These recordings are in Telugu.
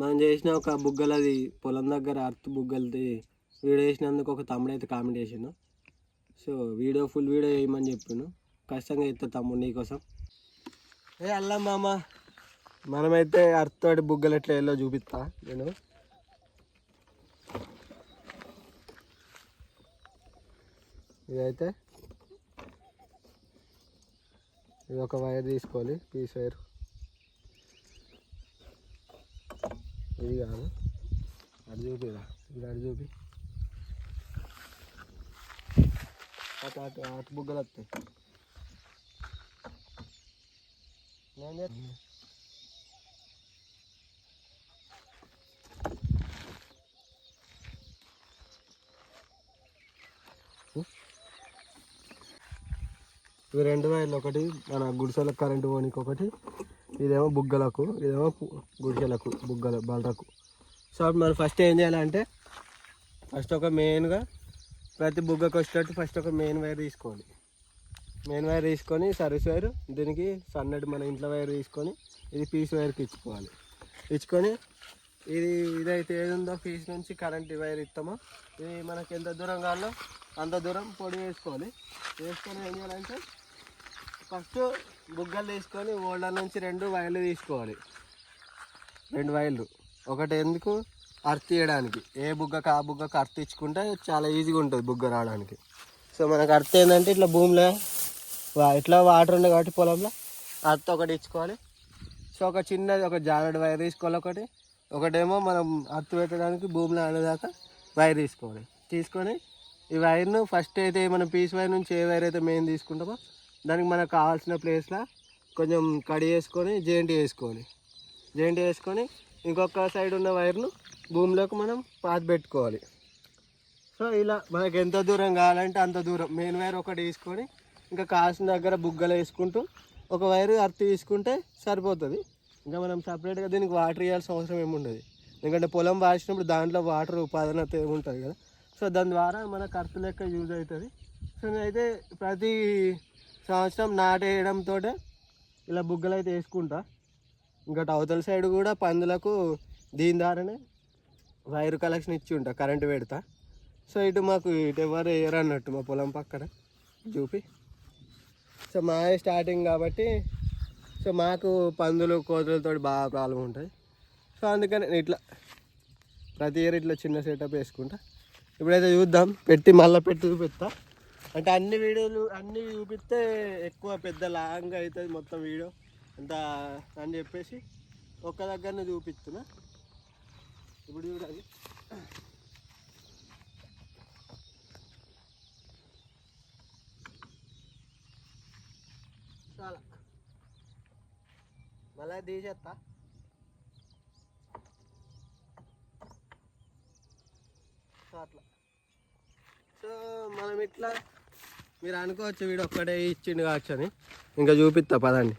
మనం చేసిన ఒక బుగ్గలది పొలం దగ్గర అర్త్ బుగ్గలది వీడియో వేసినందుకు ఒక తమ్ముడైతే కామెంట్ చేసిండు. సో వీడియో ఫుల్ వీడియో వేయమని చెప్పిండు. ఖచ్చితంగా ఎత్తా తమ్ముడు నీకోసం ఏ అల్లా మామ మనమైతే అర్త్తోటి బుగ్గలు ఎట్లా వెళ్ళో చూపిస్తా నేను. ఇదైతే ఇది ఒక వైర్ తీసుకోవాలి పీస్ వైర్. ఇది కాదు. అటు చూపిరా. ఇది అటు చూపి. అటు అటు అటు బుగ్గలు వస్తాయి. నేను చేస్తా. ఇవి రెండు వైర్లు ఒకటి మన గుడిసెలకు కరెంటు పోనీకి ఒకటి. ఇదేమో బుగ్గలకు ఇదేమో గుడిసెలకు బుగ్గల బలరకు. సో మనం ఫస్ట్ ఏం చేయాలంటే ఫస్ట్ ఒక మెయిన్గా ప్రతి బుగ్గకు వచ్చేటట్టు ఫస్ట్ ఒక మెయిన్ వైర్ తీసుకోవాలి. మెయిన్ వైర్ తీసుకొని సర్వీస్ వైర్ దీనికి సన్నటి మన ఇంట్లో వైర్ తీసుకొని ఇది పీస్ వైర్కి ఇచ్చుకోవాలి. ఇచ్చుకొని ఇది ఇదైతే ఏది ఉందో పీస్ నుంచి కరెంట్ వైర్ ఇస్తామో ఇది మనకి ఎంత దూరం కావాలో అంత దూరం పొడి వేసుకోవాలి. వేసుకొని ఏం చేయాలంటే ఫస్ట్ బుగ్గలు తీసుకొని ఓల్డర్ నుంచి రెండు వైర్లు తీసుకోవాలి. రెండు వైర్లు. ఒకటి ఎందుకు? అర్త్ తీయడానికి ఏ బుగ్గకు ఆ బుగ్గకు అర్త్ ఇచ్చుకుంటే చాలా ఈజీగా ఉంటుంది బుగ్గ రావడానికి. సో మనకు అర్త్ ఏంటంటే ఇట్లా భూమిలో ఇట్లా వాటర్ ఉంది కాబట్టి పొలంలో అర్త్ ఒకటి ఇచ్చుకోవాలి. సో ఒక చిన్నది ఒక జానడు వైర్ తీసుకోవాలి ఒకటి. ఒకటేమో మనం అర్త్ పెట్టడానికి భూమిలో ఆడేదాకా వైర్ తీసుకోవాలి. తీసుకొని ఈ వైర్ను ఫస్ట్ అయితే మనం పీస్ వైర్ నుంచి ఏ వైర్ అయితే మెయిన్ తీసుకుంటామో దానికి మనకు కావాల్సిన ప్లేస్లో కొంచెం కడి వేసుకొని జేంటి వేసుకొని జేంటి వేసుకొని ఇంకొక సైడ్ ఉన్న వైర్ను భూమిలోకి మనం పాత పెట్టుకోవాలి. సో ఇలా మనకు ఎంత దూరం కావాలంటే అంత దూరం. మెయిన్ వైర్ ఒకటి తీసుకొని ఇంకా కాసిన దగ్గర బుగ్గలు వేసుకుంటూ ఒక వైర్ అర్త్ తీసుకుంటే సరిపోతుంది. ఇంకా మనం సపరేట్గా దీనికి వాటర్ ఇవ్వాల్సిన అవసరం ఏముండదు ఎందుకంటే పొలం వాసినప్పుడు దాంట్లో వాటర్ ఉపాదనత ఉంటుంది కదా. సో దాని ద్వారా మనకు అర్త్ లెక్క యూజ్ అవుతుంది. సో నేనైతే ప్రతి సంవత్సరం నాటేయడంతో ఇలా బుగ్గలు అయితే వేసుకుంటా. ఇంకా అవతల సైడ్ కూడా పందులకు దీని ద్వారానే వైర్ కలెక్షన్ ఇచ్చి ఉంటా కరెంటు పెడతా. సో ఇటు మాకు ఇటు ఎవరు వేయరు అన్నట్టు మా పొలం పక్కన చూపి. సో మా స్టార్టింగ్ కాబట్టి సో మాకు పందులు కోతులతో బాగా ప్రాబ్లం ఉంటుంది సో అందుకని నేను ఇట్లా ప్రతి ఇయర్ ఇట్లా చిన్న సెటప్ వేసుకుంటా. ఇప్పుడైతే చూద్దాం పెట్టి మళ్ళీ పెట్టి చూపిస్తా. అంటే అన్ని వీడియోలు అన్ని చూపిస్తే ఎక్కువ పెద్ద లాంగ్ అవుతుంది మొత్తం వీడియో. అంత అని చెప్పేసి ఒక్క దగ్గరనే చూపిస్తున్నా. ఇప్పుడు చూడాలి చాలా. మళ్ళీ తీసేస్తా సో అట్లా. సో మనం ఇట్లా మీరు అనుకోవచ్చు వీడు ఒక్కడే ఇచ్చిండు కావచ్చు అని. ఇంకా చూపిస్తా పదండి.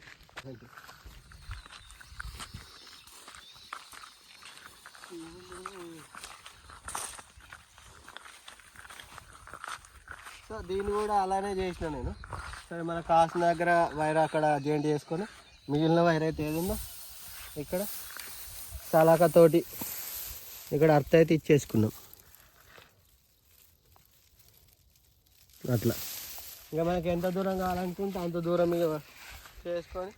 సో దీన్ని కూడా అలానే చేసిన నేను. సరే మన కాసిన దగ్గర వైర్ అక్కడ జాయింట్ చేసుకొని మిగిలిన వైర్ అయితే ఏదిందో ఇక్కడ సలాకతోటి ఇక్కడ అర్థ అయితే ఇచ్చేసుకున్నాం. అట్లా. ఇంకా మనకి ఎంత దూరం కావాలనుకుంటే అంత దూరం ఇక చేసుకొని